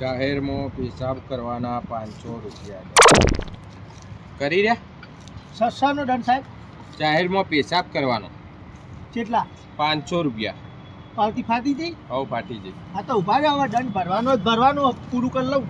જાહેરમાં પેશાબ કરવાના પાંચસો રૂપિયા કરી રહ્યા? સસ્તાનો દંડ સાહેબ. જાહેરમાં પેશાબ કરવાનો. કેટલા? પાંચસો રૂપિયા. પાવતી ફાટી જઈ હવ ફાટી જઈ આ તો ઊભા રહ્યા હવે દંડ ભરવાનો જ ભરવાનો પૂરું કરી લઉં.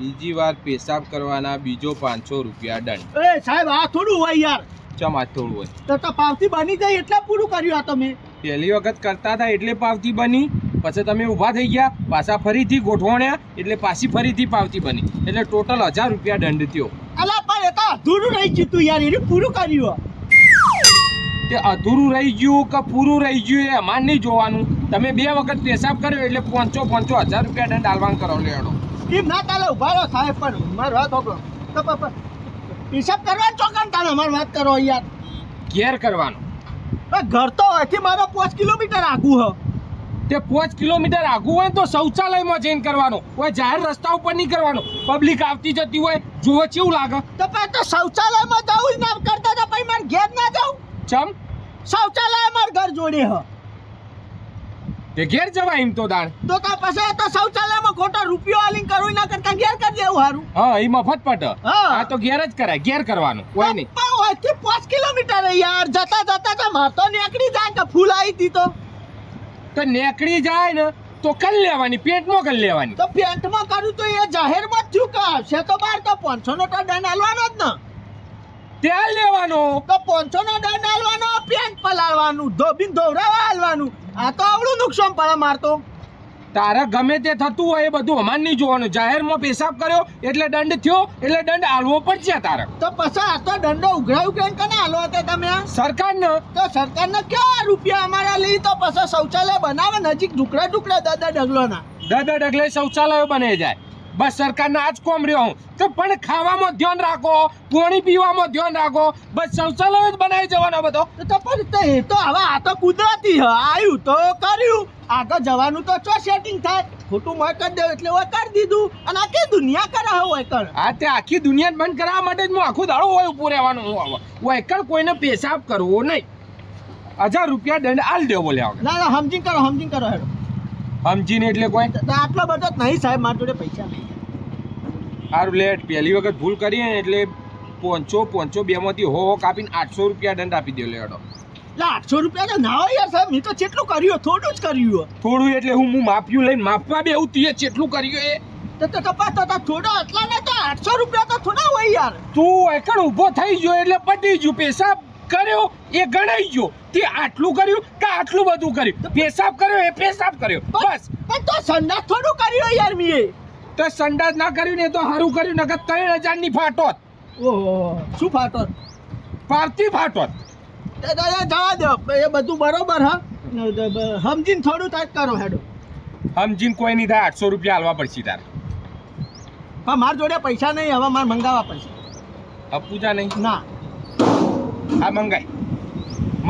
બીજી વાર પેશાબ કરવાના બીજો પાંચસો રૂપિયા દંડ. એ સાહેબ આ થોડું હોય યાર. ચમ આ થોડું હોય? તો તો પાવતી બની જાય એટલે પૂરું કર્યું આ તમે પહેલી વખત કરતા હતા એટલે પાવતી બની. પછી તમે ઊભા થઈ ગયા પાછા ફરીથી ગોઠવણ્યા એટલે પાછી ફરીથી પાવતી બની. એટલે ટોટલ હજાર રૂપિયા દંડ થયો. અલા પણ એ તો અધૂરું રહી ગયું તું યાર એને પૂરું કર્યું. તે અધૂરું રહી ગયું કે પૂરું રહી ગયું એ અમારે નહીં જોવાનું. તમે બે વખત પેશાબ કર્યો એટલે પાંચસો પાંચસો હજાર રૂપિયા દંડ આલવાન કરો લેવાનો એમ ના ચાલે ઊભા રહો સાહેબ પણ મારી વાત હોપડો તો પ- પ- હિસાબ કરવા ચોકન તારે? અમારી વાત કરો યાર. ઘેર કરવાનો. ઘર તો અહીંથી મારો પાંચ કિલોમીટર આગું હ. તે પાંચ કિલોમીટર આગું હોય તો શૌચાલયમાં જઈને કરવાનો. હોય જાહેર રસ્તા ઉપર નહીં કરવાનો. પબ્લિક આવતી જતી હોય જોવો કેવું લાગે. તો પછી તો શૌચાલયમાં જવું જ ના કરતા તો પછી મારે ઘેર ના જાઉં? ચમ? શૌચાલય માર ઘર જોડે હ. તે ઘેર જવાય એમ તો દાણ તો તો પછી તો શૌચાલયમાં ખોટો રૂપિયો આલીને કરવું ના કરતા ઘેર કરી દેવું સારું હા એ મફત પટ. હા. આ તો ઘેર જ કરાય ઘેર કરવાનું. કોઈ નહીં. પણ અહીંથી પાંચ કિલોમીટર યાર. જતા જતા તો માર તો નીકળી જાય કે ફૂલ આવી હતી તો. તો નેકડી જાય ને તો કર લેવાની પેન્ટમાં કર લેવાની. તો પેન્ટમાં કરું તો એ જાહેરમાં જ થયું કે આવશે તો બાર તો પાંચસો નો તો દંડ હાલવાનો જ ને. ત્યાં લેવાનો. તો પાંચસો નો દંડ હાલવાનો પેન્ટ પલાળવાનું ધોબી ધોવરાવા હાલવાનું આ તો આવડું નુકસાન પડે મારતો તારે ગમે તે થતું હોય એ બધું અમારે નહીં જોવાનું. જાહેરમાં પેશાબ કર્યો એટલે દંડ થયો એટલે દંડ આલવો પડશે તારે. તો પછી આ તો દંડો ઉઘરાયું કેમ કે આલો હતા તમે? સરકારને? તો સરકારને ક્યાં રૂપિયા અમારા લઈ તો પછી શૌચાલય બનાવે? નજીક ઢુકડા ઢુકડા દાદા ડગલોના. દાદા ડગલે શૌચાલયો બને જાય. બસ સરકારને આજ કોમ રહ્યો હું. તો પણ ખાવામાં ધ્યાન રાખો પાણી પીવામાં ધ્યાન રાખો. બસ શૌચાલયો જ બનાવી જવાનો બધો. તો પણ એ તો હવે આ તો કુદરતી આવ્યું તો કર્યું. આગળ જવાનું તો ચો સેટિંગ થાય? ખોટું મોય કરી દેવું એટલે ઓય કરી દીધું. અને આખી દુનિયા કરે હોય કર આ તે આખી દુનિયા બંધ કરાવવા માટે જ હું આખું દાડો હોય ઊભો રહેવાનું હું હવે હું એકણ કોઈને પેશાબ કરવો નહીં. હજાર રૂપિયા દંડ આલ દેવો બોલ્યા ના ના સમજીને કરો સમજીને કરો હેડો. સમજીને એટલે કોઈ? તો આટલો બધો જ નહીં સાહેબ મારી જોડે પૈસા નહીં. સારું લેટ પહેલી વખત ભૂલ કરીએ ને એટલે પોંચો પોંચો બેમાંથી હો હો કાપીને આઠસો રૂપિયા દંડ આપી દો લેડો એટલે આઠસો રૂપિયા તો ના હોય યાર સાહેબ મેં તો કેટલું કર્યું થોડું જ કર્યું થોડું એટલે હું હું માપ્યું લઈને માપવા બે તીએ જેટલું કર્યું એ. તો તો તપાસ તો થોડો એટલા ને તો આઠસો રૂપિયા તો થોડા હોય યાર. તું એકણ ઊભો થઈ ગયો એટલે પતી ગયું પેશાબ કર્યો એ ગણાઈ ગયો. તે આટલું કર્યું કે આટલું બધું કર્યું? પેશાબ કર્યો એ પેશાબ કર્યો. બસ. પણ તો સંડાસ થોડું કર્યું યાર મેં. તો સંડાસ ના કર્યું ને એ તો સારું કર્યું નકર ત્રણ હજારની ફાટોત. ઓહો શું ફાટોત? પારતી ફાટોત. જવા દો એ બધું બરોબર હા સમજીને થોડું થાય કરો હેડો સમજીને કોઈ નહીં થાય આઠસો રૂપિયા હાલવા પડશે તારે. હા મારા જોડે પૈસા નહીં હવે મારે મંગાવવા પડશે. અપૂજા નહીં. ના. હા મંગાઈ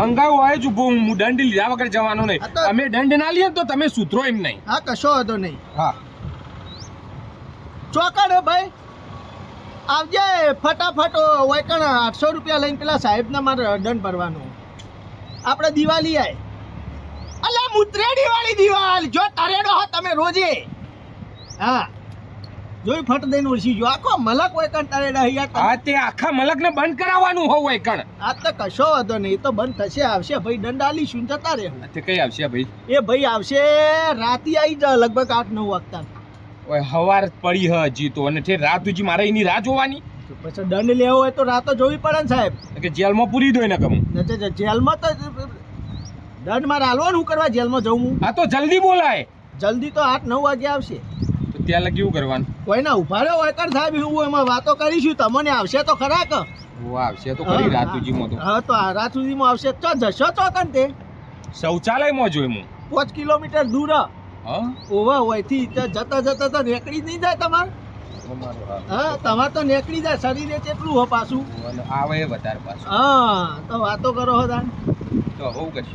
મંગાવું હોય જ ઊભો હું દંડ લીધા વગર જવાનો નહીં. અમે દંડ ના લઈએ તો તમે સુધરો એમ નહીં. હા કશો હતો નહીં. હા. ચોકડ ભાઈ. આવજે ફટાફટ વૈકણ આઠસો રૂપિયા લઈને પેલા સાહેબને મારે દંડ ભરવાનો. આપણે દિવાળી આય. અલા મુત્રેડી વાળી દિવાલ જો તરેડો હો તમે રોજે. હા. જોઈ ફટ દઈને ઓછી જો. આખો મલક વૈકણ તરેડા અહીંયા હા તે. આખા મલકને બંધ કરાવવાનું હોય કણ. આ તો કશો વાંધો નહીં એ તો બંધ થશે આવશે. ભાઈ દંડ આલીશું જતા રહે તે કઈ આવશે ભાઈ? એ ભાઈ આવશે રાતી આવી જ લગભગ આઠ નવ વાગતા. હવાર પડી હ હજી તો. અને છે રાત સુધી મારે એની રાહ જોવાની. પછી દંડ લેવો હોય તો રાતો જોવી પડે ને સાહેબ. કે જેલમાં પૂરી દો ને કમ જેલમાં તો દંડ મારે હાલવાનું શું કરવા જેલમાં જવું હું? આ તો જલ્દી બોલાય. જલ્દી તો આઠ નવ વાગે આવશે. તો ત્યાં લગી શું કરવાનું? કોઈના ઊભા રહ્યો હોય કર સાહેબ હું એમાં વાતો કરીશું. તમને આવશે તો ખરા કે? આવશે તો ખરી રાત સુધીમાં તો. હા તો આ રાત સુધીમાં આવશે. તો જશો તો કન તે? શૌચાલયમાં જોઈ હું. પાંચ કિલોમીટર દૂર હ. હા. ઓવા હોયથી જતા જતા તો નીકળી નહીં જાય તમારે? હા. તમારે તો નીકળી જાય શરીરે કેટલું હો પાછું? આવે વધારે પાછું. હા તો વાતો કરો હો દાન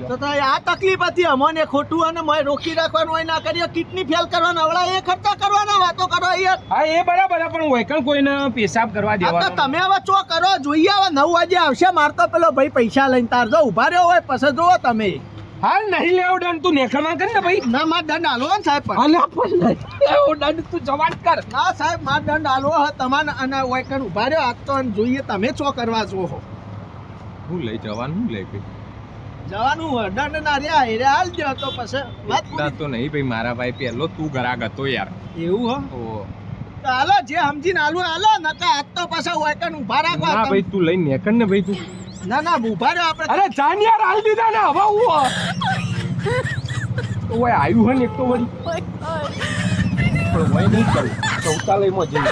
તો આ તકલીફ હતી અમને ખોટું અને મને રોકી રાખવાનું હોય ના કરીએ કિડની ફેલ કરવાના હવડા એ ખર્ચા કરવાના વાતો કરો યાર હા એ બરાબર પણ વૈકણ કોઈને પેશાબ કરવા આ તો તમે હવે ચો કરો જોઈએ હવે નવ વાગે આવશે મારતો પેલો ભાઈ પૈસા લઈને તાર જો ઊભા રહ્યો હોય પછી જોવો તમે. હાલ નહીં લેવો દંડ તું નેખામાં કર ને ભાઈ. ના માર દંડ આલો ને સાહેબ પણ. અલ્યા પણ લેવો દંડ તું જવાન કર. ના સાહેબ માર દંડ આલો હ તમારે અને વાયકણ ઊભા રહ્યો આજ તો અને જોઈએ તમે ચો કરવા છો હો. હું લઈ જવાનું હું લઈ ભાઈ જવાનું હોય દંડ ના રે રહ્યા હાલ દો તો પછી. વાત તો નહીં ભાઈ મારા ભાઈ પહેલો તું ગરાગ હતો યાર. એવું હો? ઓ તો હાલો જે સમજીને આલુ હાલો નકા આજ તો પાછા કણ ઊભા રાખવા ના ભાઈ તું લઈ નેકણ ને ભાઈ તું. ના ના ઊભા રહ્યો આપણે. અરે જાન યાર હાલ દીધા ને હવે હું ઓય આવ્યું હે ને એક તો વળી. પણ વય નહીં કરું શૌચાલયમાં જઈને